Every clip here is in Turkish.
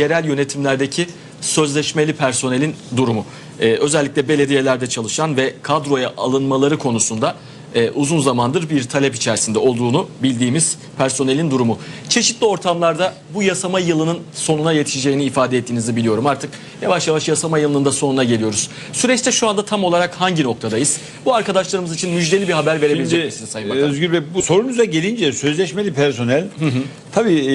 yerel yönetimlerdeki sözleşmeli personelin durumu. Ee, özellikle belediyelerde çalışan ve kadroya alınmaları konusunda e, uzun zamandır bir talep içerisinde olduğunu bildiğimiz personelin durumu. Çeşitli ortamlarda bu yasama yılının sonuna yetişeceğini ifade ettiğinizi biliyorum. Artık yavaş yavaş yasama yılının da sonuna geliyoruz. Süreçte şu anda tam olarak hangi noktadayız? Bu arkadaşlarımız için müjdeli bir haber verebilecek Şimdi misiniz Sayın Bakan? Özgür Bey bu sorunuza gelince sözleşmeli personel tabii e,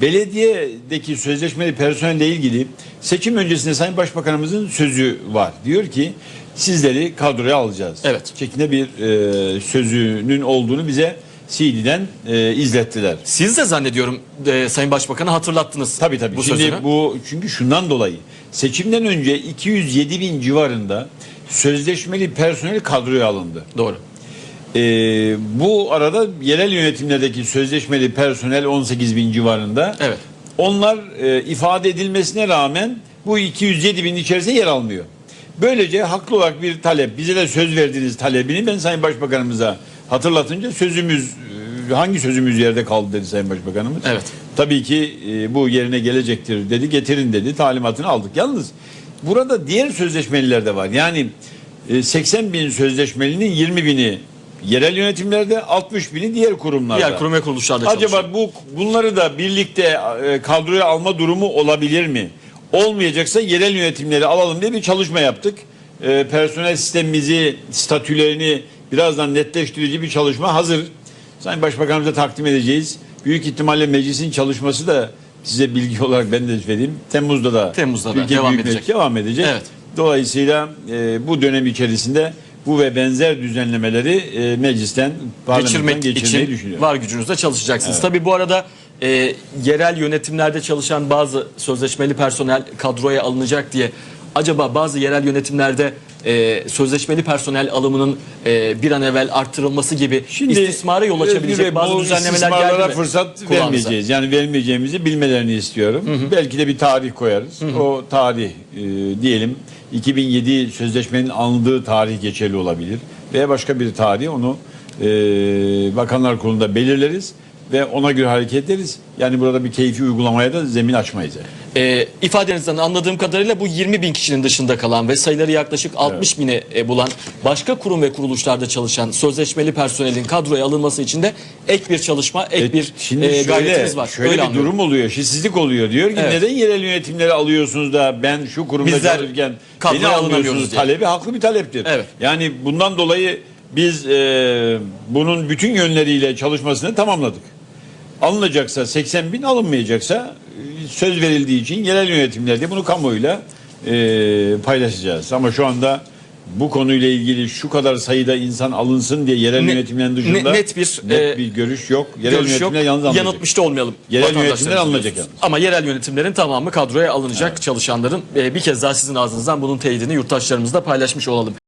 belediyedeki sözleşmeli personelle ilgili seçim öncesinde Sayın Başbakanımızın sözü var. Diyor ki sizleri kadroya alacağız. Evet. Şeklinde bir e, sözünün olduğunu bize CD'den e, izlettiler. Siz de zannediyorum e, Sayın Başbakan'a hatırlattınız Tabii tabii. bu Şimdi sözünü. bu çünkü şundan dolayı seçimden önce 207 bin civarında sözleşmeli personel kadroya alındı. Doğru. Ee, bu arada yerel yönetimlerdeki sözleşmeli personel 18 bin civarında. Evet. Onlar e, ifade edilmesine rağmen bu 207 bin içerisinde yer almıyor. Böylece haklı olarak bir talep, bize de söz verdiğiniz talebini ben Sayın Başbakanımıza hatırlatınca sözümüz, e, hangi sözümüz yerde kaldı dedi Sayın Başbakanımız. Evet. Tabii ki e, bu yerine gelecektir dedi, getirin dedi, talimatını aldık. Yalnız burada diğer sözleşmeliler de var. Yani e, 80 bin sözleşmelinin 20 bini yerel yönetimlerde, 60 bini diğer kurumlarda. Diğer kurum ve kuruluşlarda çalışıyor. Acaba bu bunları da birlikte e, kadroya alma durumu olabilir mi? Olmayacaksa yerel yönetimleri alalım diye bir çalışma yaptık. E, personel sistemimizi, statülerini birazdan netleştirici bir çalışma hazır. Sayın Başbakanımıza takdim edeceğiz. Büyük ihtimalle meclisin çalışması da size bilgi olarak ben de vereyim. Temmuz'da da Temmuz'da da devam Meclis edecek. devam edecek. Evet. Dolayısıyla e, bu dönem içerisinde bu ve benzer düzenlemeleri e, meclisten, parlamentodan geçirmek geçirmeyi için düşünüyorum. var gücünüzle çalışacaksınız. Tabii bu arada e, yerel yönetimlerde çalışan bazı sözleşmeli personel kadroya alınacak diye acaba bazı yerel yönetimlerde e, sözleşmeli personel alımının e, bir an evvel artırılması gibi istismara yol açabilecek Bey, bazı düzenlemeler geldi mi? fırsat kulağınıza? vermeyeceğiz. Yani vermeyeceğimizi bilmelerini istiyorum. Belki de bir tarih koyarız. O tarih e, diyelim 2007 sözleşmenin alındığı tarih geçerli olabilir. Veya başka bir tarih onu e, Bakanlar Kurulu'nda belirleriz ve ona göre hareket ederiz. Yani burada bir keyfi uygulamaya da zemin açmayız. Yani. E, ifadenizden anladığım kadarıyla bu 20 bin kişinin dışında kalan ve sayıları yaklaşık 60 bine e, bulan başka kurum ve kuruluşlarda çalışan sözleşmeli personelin kadroya alınması için de ek bir çalışma, ek E, bir Şimdi e, şöyle, var. şöyle Öyle bir anlıyorum. durum oluyor. Şişsizlik oluyor. Diyor ki Evet. neden yerel yönetimleri alıyorsunuz da ben şu kurumda Bizler çalışırken beni almıyorsunuz diye. talebi haklı bir taleptir. Evet. Yani bundan dolayı biz e, bunun bütün yönleriyle çalışmasını tamamladık. Alınacaksa 80 bin alınmayacaksa e, söz verildiği için yerel yönetimlerde bunu kamuoyuyla e, paylaşacağız. Ama şu anda bu konuyla ilgili şu kadar sayıda insan alınsın diye yerel Ne- yönetimlerin dışında ne- net bir, net e, bir görüş yok. Yerel Görüş yok. yönetimler yalnız alınacak. Yanıltmış da olmayalım. Yerel yönetimler alınacak yalnız. Ama yerel yönetimlerin tamamı kadroya alınacak çalışanların e, bir kez daha sizin ağzınızdan bunun teyidini yurttaşlarımızla paylaşmış olalım.